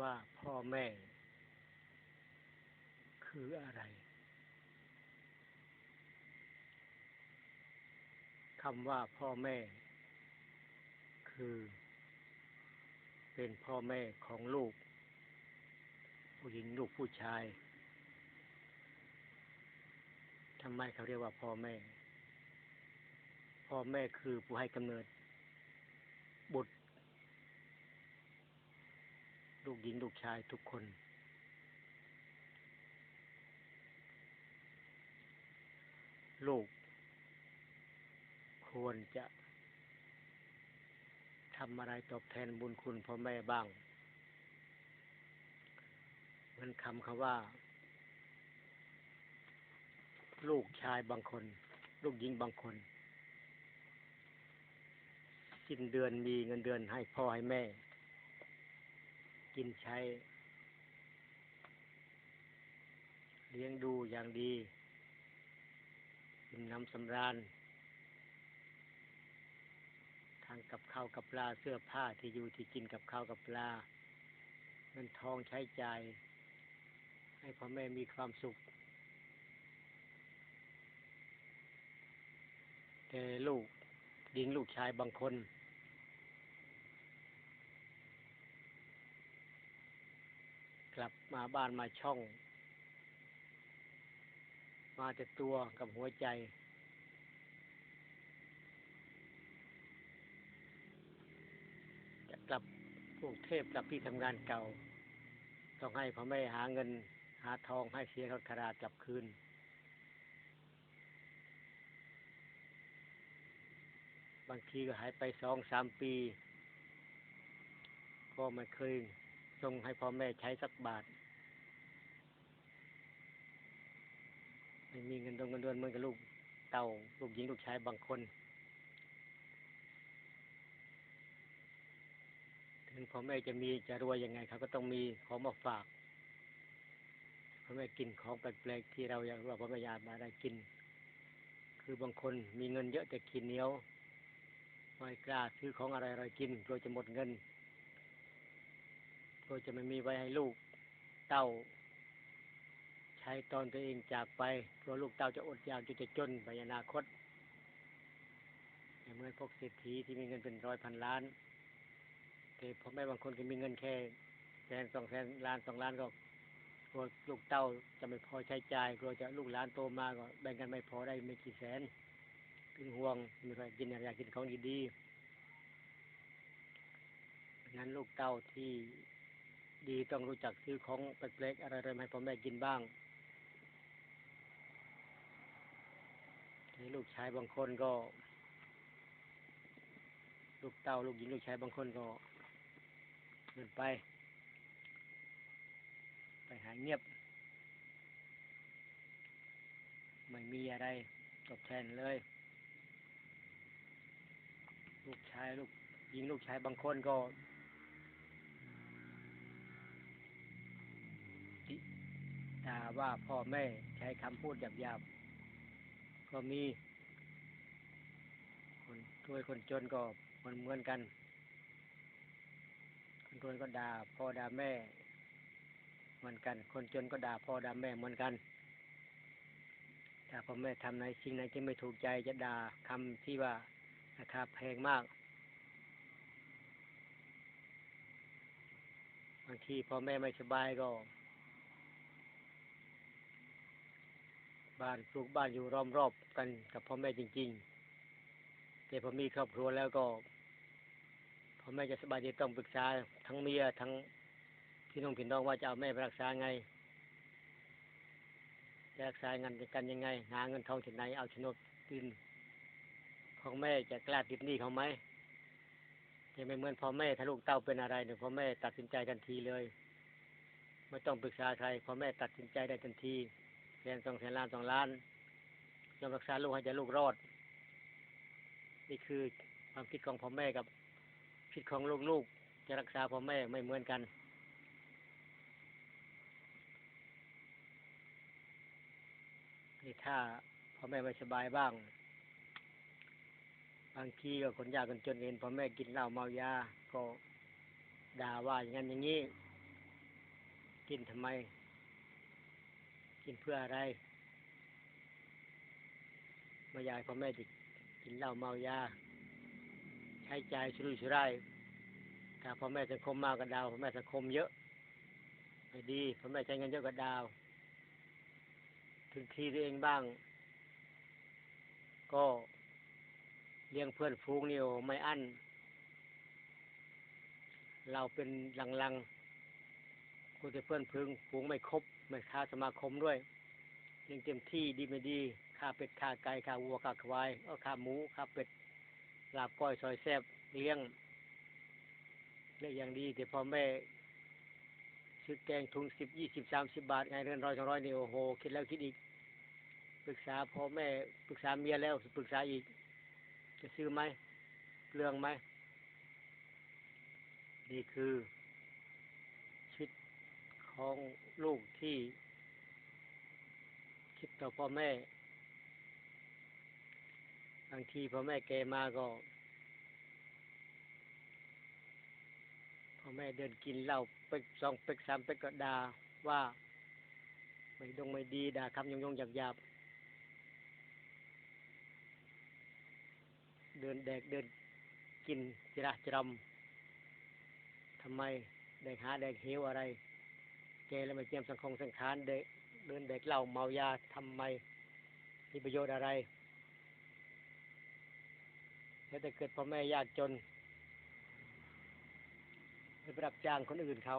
ว่าพ่อแม่ คืออะไรคำว่าพ่อแม่ คือ เป็นพ่อแม่ของลูก ผู้หญิงลูกผู้ชายทำไมเขาเรียกว่าพ่อแม่ พ่อแม่คือผู้ให้กำเนิด บุตร ลูกหญิงลูกชายทุกคน ลูก ควรจะทำอะไรตอบแทนบุญคุณพ่อแม่บ้าง เหมือนคำคำว่า ลูกชายบางคน ลูกหญิงบางคนสิ้นเดือนมีเงินเดือนให้พ่อให้แม่ กินใช้ เลี้ยงดูอย่างดีกินน้ำสำราญทางกับข้าวกับปลาเสื้อผ้าที่อยู่ที่กินกับข้าวกับปลาเงินทองใช้จ่ายให้พ่อแม่มีความสุข แต่ลูกหญิงลูกชายบางคน กลับมาบ้านมาช่อง มาแต่ตัวกับหัวใจ จะกลับกรุงเทพกลับที่ทำงานเก่า ต้องให้พ่อแม่หาเงิน หาทองให้เสียรถคารากลับคืนบางทีก็หายไปสองสามปี ก็ไม่เคย ส่งให้พ่อแม่ใช้สักบาทไม่มีเงินดงเงินเดือนเหมือนกับลูกเต่าลูกหญิงลูกชายบางคน ถึงพ่อแม่จะมีจะรวยยังไงเขาก็ต้องมีของมาฝากพ่อแม่กินของแปลกๆที่เราอยากว่าพ่อแม่ยากมาได้กิน คือบางคนมีเงินเยอะแต่กินเหนียวไม่กล้าซื้อของอะไรอะไรกินกลัวจะหมดเงิน กลัวจะไม่มีไว้ให้ลูกเต้า ใช้ตอนตัวเองจากไปกลัวลูกเต้าจะอดอยากจนจะจนไปอนาคตเหมือนพวกเศรษฐีที่มีเงินเป็นร้อยพันล้าน แต่พ่อแม่บางคนก็มีเงินแค่แสนสองแสนล้านสองล้านก็กลัวลูกเต้าจะไม่พอใช้จ่ายกลัวจะลูกหลานโตมาก็แบ่งกันไม่พอได้ไม่กี่แสนเป็นห่วงไม่ค่อยกินอยากกินของดีๆงั้นลูกเต้าที่ ดีต้องรู้จักซื้อของแปลกๆอะไรๆให้พ่อแม่กินบ้างนี่ลูกชายบางคนก็ ลูกเต้าลูกหญิงลูกชายบางคนก็เดินไป ไปหายเงียบ ไม่มีอะไรตอบแทนเลย ลูกชายลูกหญิงลูกชายบางคนก็ ว่าพ่อแม่ใช้คำพูดหยาบๆก็มี คนรวยคนจนก็มันเหมือนกัน คนรวยก็ด่าพ่อด่าแม่เหมือนกัน คนจนก็ด่าพ่อด่าแม่เหมือนกัน ถ้าพ่อแม่ทำในสิ่งไหนที่ไม่ถูกใจจะด่าคำที่ว่าราคาแพงมากบางทีพ่อแม่ไม่สบายก็ บ้านปลูกบ้านอยู่ล้อมรอบกันกับพ่อแม่จริง ๆ แต่พอมีครอบครัวแล้วก็พ่อแม่จะสบายดีต้องปรึกษาทั้งเมียทั้งพี่น้องพี่น้องว่าจะเอาแม่ไปรักษาไงจะรักษาเงินกันยังไง หาเงินทองที่ไหนเอาโฉนดดินของแม่จะกล้าติดหนี้เขาไหมจะไม่เหมือนพ่อแม่ถ้าลูกเต้าเป็นอะไรเนี่ยพ่อแม่ตัดสินใจทันทีเลย ไม่ต้องปรึกษาใครพ่อแม่ตัดสินใจได้ทันที แสนสองแสนล้านสองล้านยอมรักษาลูกให้จะลูกรอด นี่คือความคิดของพ่อแม่กับคิดของลูกๆจะรักษาพ่อแม่ไม่เหมือนกัน นี่ถ้าพ่อแม่ไม่สบายบ้าง บางทีก็คนยากคนจนเห็นพ่อแม่กินเหล้าเมายาก็ด่าว่าอย่างนั้นอย่างนี้ กินทำไม กินเพื่ออะไรไม่อยากพ่อแม่จะกินเหล้าเมายา ใช้ใจ่ายสุรุ่ยสุร่ายถ้าพ่อแม่สังคมมากก็ดาวพ่อแม่สังคมเยอะไม่ดีพ่อแม่ใช้เงินเยอะก็ดาว ถึงทีตัวเองบ้าง ก็เลี้ยงเพื่อนฟูงนี่โอไม่อั้นเราเป็นลังๆ กูจะเพื่อนพึงฟูงไม่ครบไม่ค่าสมาคมด้วยเลี้ยงเต็มที่ดีไม่ดีค่าเป็ดค่าไก่ค่าวัวค่าควายก็ค่าหมูค่าเป็ดลาบก้อยซอยแซบเลี้ยงเลี้ยงอย่างดีแต่พอแม่ซื้อแกงถุงสิบยี่สิบสามสิบบาทไงเรือนร้อยสองร้อยนี่โอ้โหคิดแล้วคิดอีกปรึกษาพ่อแม่ปรึกษาเมียแล้วปรึกษาอีก จะซื้อไหมเปลืองไหมนี่คือ ของลูกที่คิดต่อพ่อแม่ บางทีพ่อแม่แกมาก็พ่อแม่เดินกินเหล้าเป็กสองเป็กสามเป็กก็ด่าว่าไม่ดงไม่ดีด่าคำยงยงหยาบหยาบเดินแดกเดินกินจิระจรำทำไมแดกหาแดกหิวอะไร แกแล้วมาเจียมสังคงสังขารเดกเดินแดกเหล้าเมายาทำไมมีประโยชน์อะไรแล้วแต่เกิดพ่อแม่ยากจนไปรับจ้างคนอื่นเขา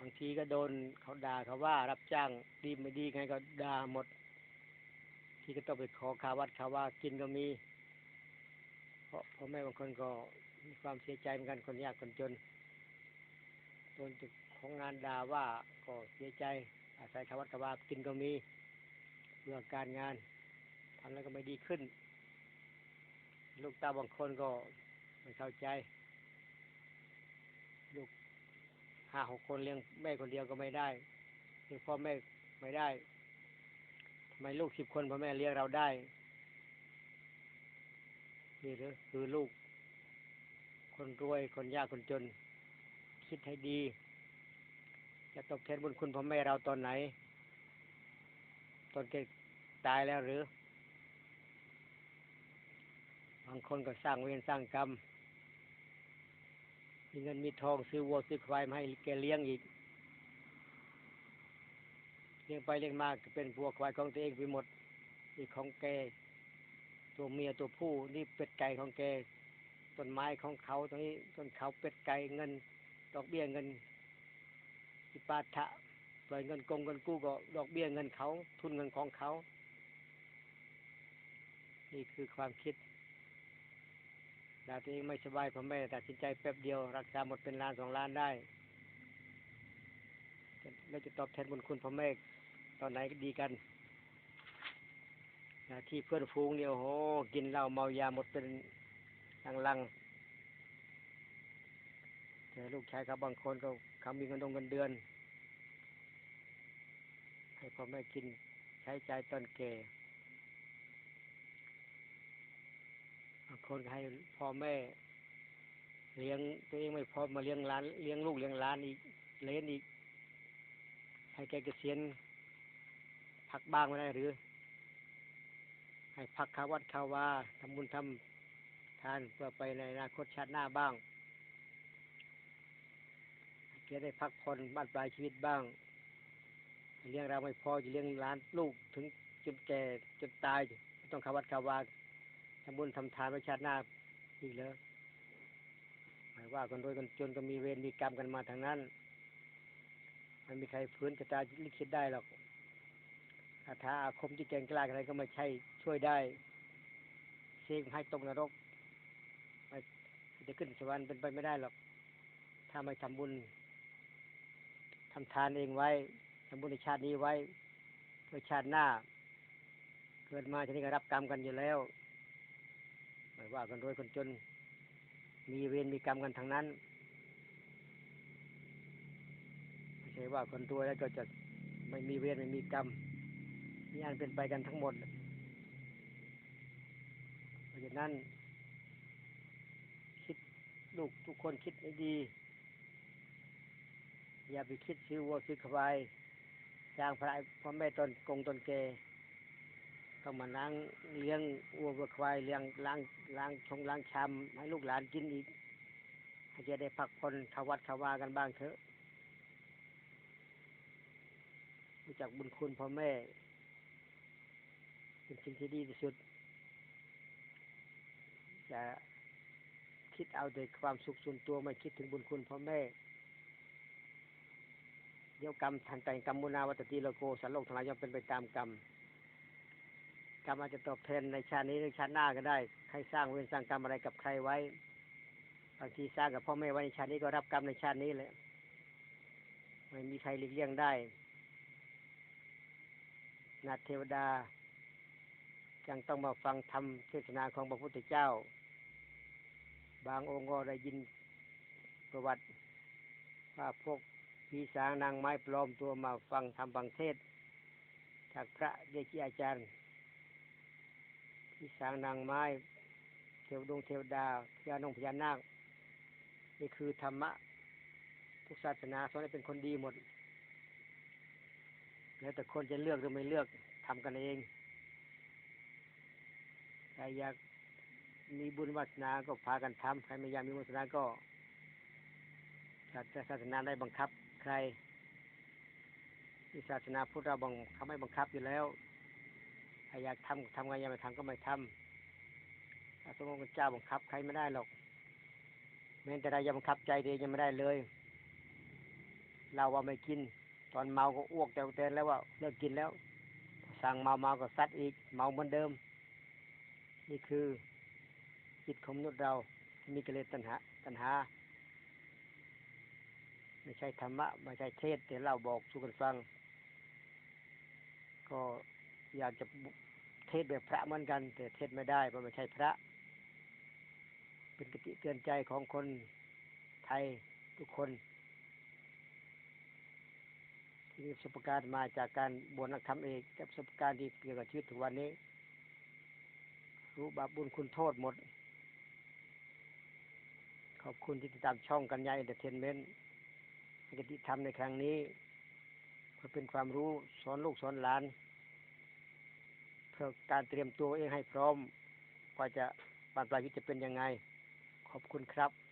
บางทีก็โดนเขาด่าเขาว่า รับจ้างดีไม่ดีไงก็ด่าหมด ที่ก็ต้องไปขอคาวัดคาว่ากินก็มี เพราะพ่อแม่บางคนก็มีความเสียใจเหมือนกันคนยากคนจนโดนจุด ของงานด่าว่าก็เสียใจ อาศัยคาวัดคาว่ากินก็มีเพื่องการงานทำแล้วก็ไม่ดีขึ้น ลูกตาบางคนก็ไม่เข้าใจ ลูกห้าหกคนเลี้ยงแม่คนเดียวก็ไม่ได้เลี้ยงพ่อแม่ไม่ได้ทำไมลูกสิบคนพ่อแม่เลี้ยงเราได้นี่หรือคือลูก คนรวยคนยากคนจน คิดให้ดี จะตอบแทนบุญคุณพ่อแม่เราตอนไหน ตอนแกตายแล้วหรือ บางคนก็สร้างเวรสร้างกรรม มีเงินมีทองซื้อวัวซื้อควายมาให้แกเลี้ยงอีก เลี้ยงไปเลี้ยงมากเป็นวัวควายของตัวเองไปหมดนี่ของแก ตัวเมียตัวผู้นี่เป็ดไก่ของแกต้นไม้ของเขาตรงนี้ต้นเขาเป็ดไก่เงินดอกเบี้ยเงิน ที่ปาทะปล่อยเงินกงเงินกู้ก็ดอกเบี้ยเงินเขาทุนเงินของเขา นี่คือความคิดดาตัวเองไม่สบายพ่อแม่ตัดสินใจแป๊บเดียว รักษาหมดเป็นล้านสองล้านได้แล้วจะตอบแทนบุญคุณพ่อแม่ตอนไหนก็ดีกันนะที่เพื่อนฟูงเนี่ยโอ้โหกินเหล้าเมายาหมดเป็นลังลังแต่ลูกชายเขาบางคนก็ เขามีเงินดงเงินเดือน ให้พ่อแม่กินใช้ใจายตอนแก่คนให้พ่อแม่ เลี้ยงตัวเองไม่พอมาเลี้ยงหล้านเลี้ยงลูกเลี้ยงหล้านอีกเลี้ยงอีก ให้แกเกษียณพักบ้างไม่ได้หรือ ให้พักขาวัดขาวาทำบุญทำทานเพื่อไปในอนาคตชาติหน้าบ้าง ให้แกได้พักผ่อนบ้านปลายชีวิตบ้าง เลี้ยงเราไม่พอจะเลี้ยงหล้านลูกถึงจนแก่จนตายต้องขาวัดขาวาทำบุญทำทานไว้ชาติหน้าอีกแล้วหมายว่าคนรวยคนจนก็มีเวรมีกรรมกันมาทางนั้นไม่มีใครฟื้นจะตาลิขิตได้หรอกคาถาอาคมที่แกงกล้าอะไรก็ไม่ใช่ช่วยได้เสกให้ตกนรกไม่จะขึ้นสวรรค์เป็นไปไม่ได้หรอก ถ้าไม่ทำบุญ ทำทานเองไว้ทำบุญในชาตินี้ไว้เพื่อชาติหน้า เกิดมาชนี้ก็รับกรรมกันอยู่แล้วไม่ว่าคนรวยคนจน มีเวรมีกรรมกันทางนั้นไม่ใช่ว่าคนรวยแล้วก็จะไม่มีเวรไม่มีกรรมมีอันเป็นไปกันทั้งหมดเพราะฉะนั้น คิดลูกทุกคนคิดให้ดี อย่าไปคิดซื้อวัวซื้อควายสร้างพระพ่อแม่ตนกงตนเกต้องมาล้างเลี้ยงวัวควายเลี้ยงล้างล้างชงล้างชามให้ลูกหลานกินอีกให้จะได้พักผ่อนเข้าวัดเข้าวากันบ้างเถอะรู้จักบุญคุณพ่อแม่ เป็นสิ่งที่ดีที่สุด จะคิดเอาแต่ความสุขส่วนตัวไม่คิดถึงบุญคุณพ่อแม่ เดียวกรรมทันแต่งกรรมมุนาวัตติโลโกสันโลกทั้งหลายย่อมเป็นไปตามกรรมกรรมอาจจะตอบแทนในชาตินี้หรือชาติหน้าก็ได้ ใครสร้างเวรสร้างกรรมอะไรกับใครไว้บางทีสร้างกับพ่อแม่ไว้ในชาตินี้ก็รับกรรมในชาตินี้แหละไม่มีใครหลีกเลี่ยงได้นาเทวดายังต้องมาฟังธรรมเทศนาของพระพุทธเจ้า บางองค์ก็ได้ยินประวัติว่าพวก ผีสางนางไม้ปลอมตัวมาฟังธรรมฟังเทศจากพระเดชิอาจารย์ผีสางนางไม้เทวดงเทวดาพญานงพญานาคนี่คือธรรมะ ทุกศาสนาสอนให้เป็นคนดีหมด แล้วแต่คนจะเลือกหรือไม่เลือกทำกันเองใครอยากมีบุญวาสนาก็พากันทำใครไม่อยากมีวาสนาก็ศาสนาได้บังคับ ใคร ที่ศาสนาพุทธเราบังเขาไม่บังคับอยู่แล้วใครอยากทำทำไงอยากไม่ทำก็ไม่ทำพระสงฆ์เป็นเจ้าบังคับใครไม่ได้หรอกแม้แต่เรายังบังคับใจเองยังไม่ได้เลย เราว่าไม่กิน ตอนเมาก็อ้วกแต่แต่แล้วว่าเลิกกินแล้ว สั่งเมาเมาก็ซัดอีก เมาเหมือนเดิม นี่คือจิตของมนุษย์เรา มีกิเลสตัณหา ตัณหา ไม่ใช่ธรรมะ ไม่ใช่เทศแต่เราบอกสู่กันฟัง ก็อยากจะเทศแบบพระเหมือนกัน แต่เทศไม่ได้เพราะไม่ใช่พระ เป็นกติเตือนใจของคนไทยทุกคนที่ประสบการณ์มาจากการบวชนักธรรมเองกับประสบการณ์ที่เกี่ยวกับชีวิตถึงวันนี้ รู้บาปบุญคุณโทษหมด ขอบคุณที่ติดตามช่องกันยายเอนเตอร์เทนเมนต์ กติธรรมในครั้งนี้เพื่อเป็นความรู้สอนลูกสอนหลาน เพื่อการเตรียมตัวเองให้พร้อมว่าจะปานปลายชีวิตจะเป็นยังไง ขอบคุณครับ